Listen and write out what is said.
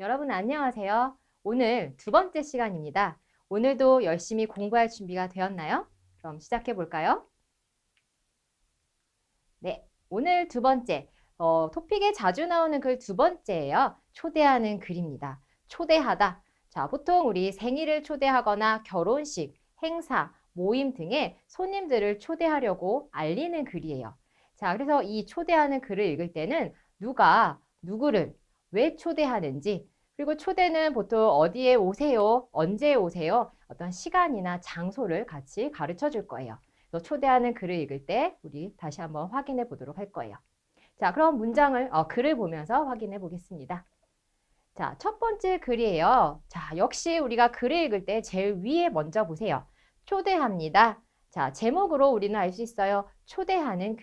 여러분 안녕하세요. 오늘 두 번째 시간입니다. 오늘도 열심히 공부할 준비가 되었나요? 그럼 시작해 볼까요? 네, 오늘 두 번째 어, 토픽에 자주 나오는 글 두 번째예요. 초대하는 글입니다. 초대하다. 자, 보통 우리 생일을 초대하거나 결혼식, 행사, 모임 등의 손님들을 초대하려고 알리는 글이에요. 자, 그래서 이 초대하는 글을 읽을 때는 누가 누구를 왜 초대하는지 그리고 초대는 보통 어디에 오세요, 언제 오세요, 어떤 시간이나 장소를 같이 가르쳐 줄 거예요. 그래서 초대하는 글을 읽을 때 우리 다시 한번 확인해 보도록 할 거예요. 자, 그럼 문장을, 어, 글을 보면서 확인해 보겠습니다. 자, 첫 번째 글이에요. 자, 역시 우리가 글을 읽을 때 제일 위에 먼저 보세요. 초대합니다. 자, 제목으로 우리는 알 수 있어요. 초대하는 글.